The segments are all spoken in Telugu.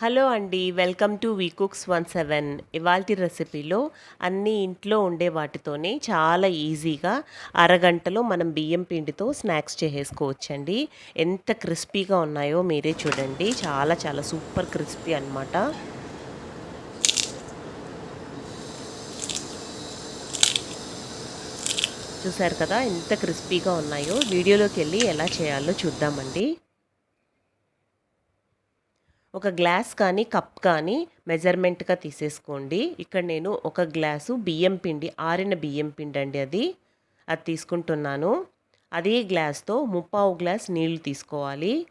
హలో అండి welcome to we cooks one seven. ఇవాల్టి రెసిపీలో అన్ని ఇంట్లో ఉండే వాటితోనే చాలా ఈజీగా అరగంటలో మనం బియ్యం పిండితో స్నాక్స్ చేసేసుకోవచ్చండి. ఎంత క్రిస్పీగా ఉన్నాయో మీరే చూడండి. చాలా చాలా సూపర్ క్రిస్పీ అనమాట చూసారు కదా ఎంత క్రిస్పీగా ఉన్నాయో? వీడియోలోకి వెళ్ళి ఎలా చేయాలో చూద్దామండి. ఒక గ్లాస్ కానీ కప్ కానీ మెజర్మెంట్గా తీసేసుకోండి. ఇక్కడ నేను ఒక గ్లాసు బియ్యం పిండి ఆరిన బియ్యం పిండి అండి అది. అది తీసుకుంటున్నాను. అదే గ్లాస్తో ముప్పావు గ్లాస్ నీళ్ళు తీసుకోవాలి.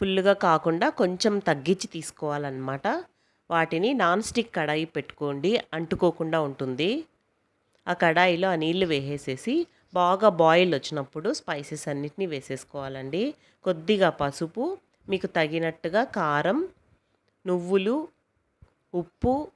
ఫుల్గా కాకుండా కొంచెం తగ్గించి తీసుకోవాలన్నమాట. వాటిని నాన్ స్టిక్ కడాయి పెట్టుకోండి. అంటుకోకుండా ఉంటుంది. ఆ కడాయిలో ఆ నీళ్ళు వేసేసేసి బాగా బాయిల్ వచ్చినప్పుడు స్పైసెస్ అన్నిటినీ వేసేసుకోవాలండి. కొద్దిగా పసుపు మీకు తగినట్టుగా కారం నువ్వులు ఉప్పు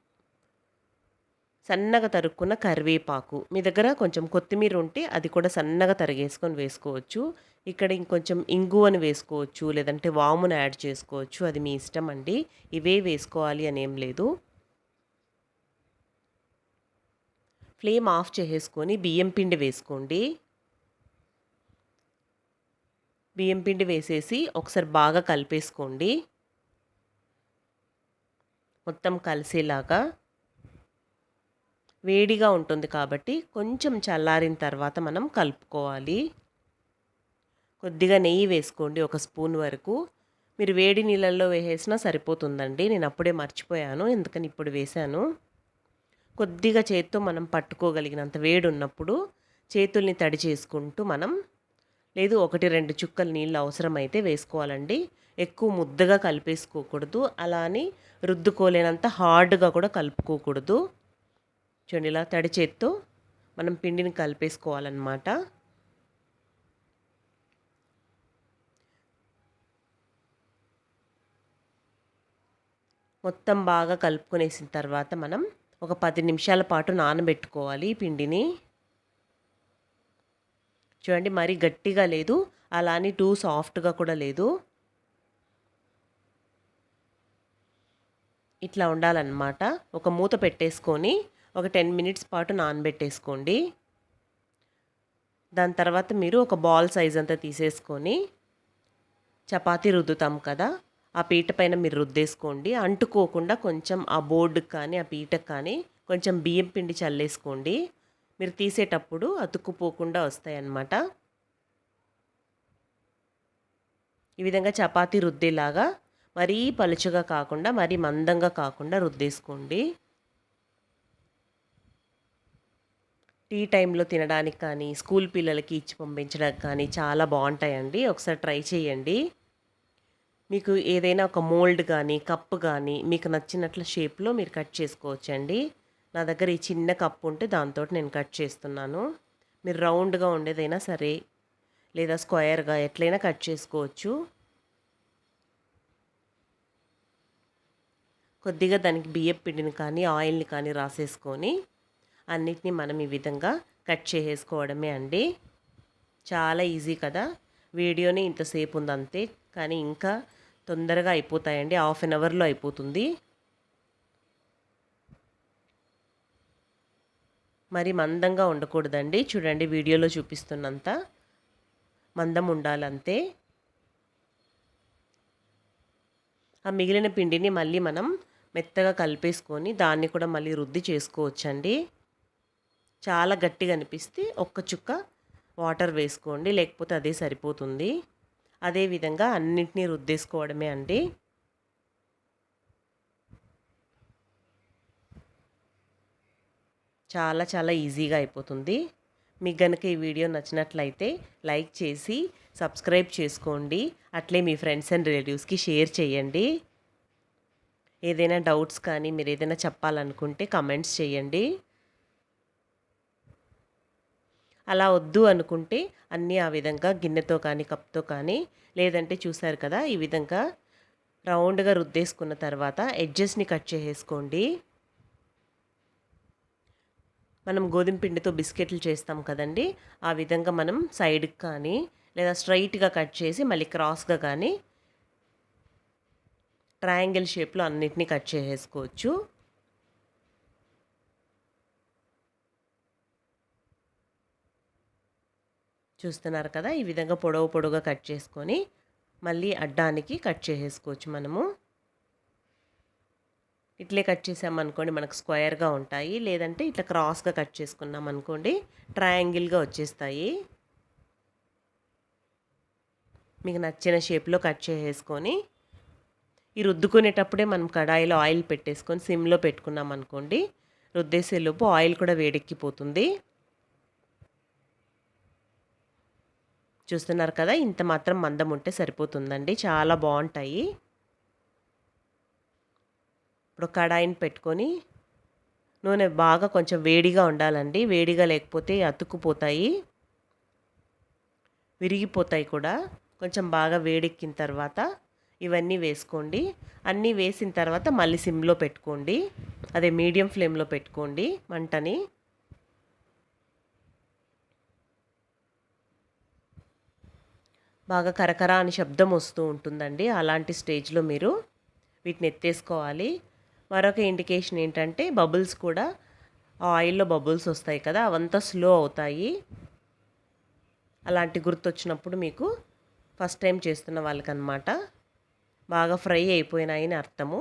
సన్నగా తరుక్కున్న కరివేపాకు. మీ దగ్గర కొంచెం కొత్తిమీర ఉంటే అది కూడా సన్నగా తరిగేసుకొని వేసుకోవచ్చు. ఇక్కడ ఇంకొంచెం ఇంగువను వేసుకోవచ్చు లేదంటే వామును యాడ్ చేసుకోవచ్చు. అది మీ ఇష్టం అండి. ఇవే వేసుకోవాలి అని ఏం లేదు. ఫ్లేమ్ ఆఫ్ చేసేసుకొని బియ్యం పిండి వేసుకోండి. బియ్యం పిండి వేసేసి ఒకసారి బాగా కలిపేసుకోండి. మొత్తం కలిసేలాగా వేడిగా ఉంటుంది కాబట్టి కొంచెం చల్లారిన తర్వాత మనం కలుపుకోవాలి. కొద్దిగా నెయ్యి వేసుకోండి ఒక స్పూన్ వరకు. మీరు వేడి నీళ్ళల్లో వేసేసినా సరిపోతుందండి. నేను అప్పుడే మర్చిపోయాను ఎందుకని ఇప్పుడు వేశాను. కొద్దిగా చేత్తో మనం పట్టుకోగలిగినంత వేడి ఉన్నప్పుడు చేతుల్ని తడి చేసుకుంటూ మనం లేదు ఒకటి రెండు చుక్కలు నీళ్ళు అవసరమైతే వేసుకోవాలండి. ఎక్కువ ముద్దగా కలిపేసుకోకూడదు. అలా అని రుద్దుకోలేనంత హార్డ్గా కూడా కలుపుకోకూడదు. చూడండి ఇలా తడి చేత్తో మనం పిండిని కలిపేసుకోవాలన్నమాట. మొత్తం బాగా కలుపుకునేసిన తర్వాత మనం ఒక పది నిమిషాల పాటు నానబెట్టుకోవాలి పిండిని. చూడండి మరీ గట్టిగా లేదు అలా అని టూ సాఫ్ట్గా కూడా లేదు. ఇట్లా ఉండాలన్నమాట. ఒక మూత పెట్టేసుకొని ఒక టెన్ మినిట్స్ పాటు నానబెట్టేసుకోండి. దాని తర్వాత మీరు ఒక బాల్ సైజ్ అంతా తీసేసుకొని చపాతీ రుద్దుతాం కదా. ఆ పీట పైన మీరు రుద్దేసుకోండి. అంటుకోకుండా కొంచెం ఆ బోర్డుకి కానీ ఆ పీటకు కానీ కొంచెం బియ్యం పిండి చల్లేసుకోండి. మీరు తీసేటప్పుడు అతుక్కుపోకుండా వస్తాయన్నమాట. ఈ విధంగా చపాతీ రుద్దేలాగా మరీ పలుచగా కాకుండా మరీ మందంగా కాకుండా రుద్దేసుకోండి. టీ టైంలో తినడానికి కానీ స్కూల్ పిల్లలకి ఇచ్చి పంపించడానికి కానీ చాలా బాగుంటాయండి. ఒకసారి ట్రై చేయండి. మీకు ఏదైనా ఒక మోల్డ్ కానీ కప్ కానీ మీకు నచ్చినట్ల షేప్లో మీరు కట్ చేసుకోవచ్చండి. నా దగ్గర ఈ చిన్న కప్ ఉంటే దాంతో నేను కట్ చేస్తున్నాను. మీరు రౌండ్గా ఉండేదైనా సరే లేదా స్క్వేర్గా ఎట్లయినా కట్ చేసుకోవచ్చు. కొద్దిగా దానికి బియ్యం పిండిని కానీ ఆయిల్ని కానీ రాసేసుకొని అన్నిటినీ మనం ఈ విధంగా కట్ చేసేసుకోవడమే అండి. చాలా ఈజీ కదా. వీడియోని ఇంతసేపు ఉంది అంతే కానీ ఇంకా తొందరగా అయిపోతాయండి. హాఫ్ అన్ అవర్లో అయిపోతుంది. మరి మందంగా ఉండకూడదండి. చూడండి వీడియోలో చూపిస్తున్నంత మందం ఉండాలంతే. ఆ మిగిలిన పిండిని మళ్ళీ మనం మెత్తగా కలిపేసుకొని దాన్ని కూడా మళ్ళీ రుద్ది చేసుకోవచ్చండి. చాలా గట్టిగా అనిపిస్తే ఒక్క చుక్క వాటర్ వేసుకోండి. లేకపోతే అదే సరిపోతుంది. అదేవిధంగా అన్నింటినీ రుద్దేసుకోవడమే అండి. చాలా చాలా ఈజీగా అయిపోతుంది. మీకు కనుక ఈ వీడియో నచ్చినట్లయితే లైక్ చేసి సబ్స్క్రైబ్ చేసుకోండి. అట్లే మీ ఫ్రెండ్స్ అండ్ రిలేటివ్స్కి షేర్ చేయండి. ఏదైనా డౌట్స్ కానీ మీరు ఏదైనా చెప్పాలనుకుంటే కమెంట్స్ చేయండి. అలా వద్దు అనుకుంటే అన్నీ ఆ విధంగా గిన్నెతో కానీ కప్తో కానీ లేదంటే చూసారు కదా ఈ విధంగా రౌండ్గా రుద్దేసుకున్న తర్వాత ఎడ్జెస్ని కట్ చేసేసుకోండి. మనం గోధుమ పిండితో బిస్కెట్లు చేస్తాం కదండి ఆ విధంగా మనం సైడ్కి కానీ లేదా స్ట్రైట్గా కట్ చేసి మళ్ళీ క్రాస్గా కానీ ట్రయాంగిల్ షేప్లో అన్నిటినీ కట్ చేసేసుకోవచ్చు. చూస్తున్నారు కదా ఈ విధంగా పొడవు పొడవుగా కట్ చేసుకొని మళ్ళీ అడ్డానికి కట్ చేసేసుకోవచ్చు మనము. ఇట్లే కట్ చేసామనుకోండి మనకు స్క్వేర్గా ఉంటాయి. లేదంటే ఇట్లా క్రాస్గా కట్ చేసుకున్నాం అనుకోండి ట్రయాంగిల్గా వచ్చేస్తాయి. మీకు నచ్చిన షేప్లో కట్ చేసేసుకొని ఈ రుద్దుకునేటప్పుడే మనం కడాయిలో ఆయిల్ పెట్టేసుకొని సిమ్లో పెట్టుకున్నాం అనుకోండి రుద్దేసేలోపు ఆయిల్ కూడా వేడెక్కిపోతుంది. చూస్తున్నారు కదా ఇంత మాత్రం మందం ఉంటే సరిపోతుందండి. చాలా బాగుంటాయి. ఇప్పుడు కడాయిని పెట్టుకొని నూనె బాగా కొంచెం వేడిగా ఉండాలండి. వేడిగా లేకపోతే అతుక్కుపోతాయి. విరిగిపోతాయి కూడా. కొంచెం బాగా వేడెక్కిన తర్వాత ఇవన్నీ వేసుకోండి. అన్నీ వేసిన తర్వాత మళ్ళీ సిమ్లో పెట్టుకోండి. అదే మీడియం ఫ్లేమ్లో పెట్టుకోండి మంటని. బాగా కరకర అని శబ్దం వస్తూ ఉంటుందండి. అలాంటి స్టేజ్లో మీరు వీటిని ఎత్తేసుకోవాలి. మరొక ఇండికేషన్ ఏంటంటే బబుల్స్ కూడా ఆయిల్లో బబుల్స్ వస్తాయి కదా అవంతా స్లో అవుతాయి. అలాంటి గుర్తొచ్చినప్పుడు మీకు ఫస్ట్ టైం చేస్తున్న వాళ్ళకనమాట బాగా ఫ్రై అయిపోయినాయని అర్థము.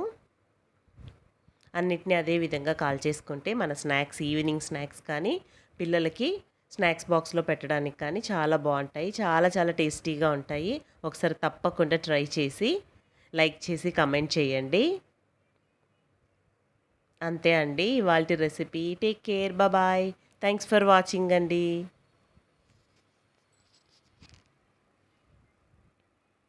అన్నిటినీ అదే విధంగా కాల్ చేసుకుంటే మన స్నాక్స్ ఈవినింగ్ స్నాక్స్ కానీ పిల్లలకి స్నాక్స్ బాక్స్లో పెట్టడానికి కానీ చాలా బాగుంటాయి. చాలా చాలా టేస్టీగా ఉంటాయి. ఒకసారి తప్పకుండా ట్రై చేసి లైక్ చేసి కమెంట్ చేయండి. అంతే అండి. ఇవాళ recipe. Take care. Bye. Thanks for watching అండి.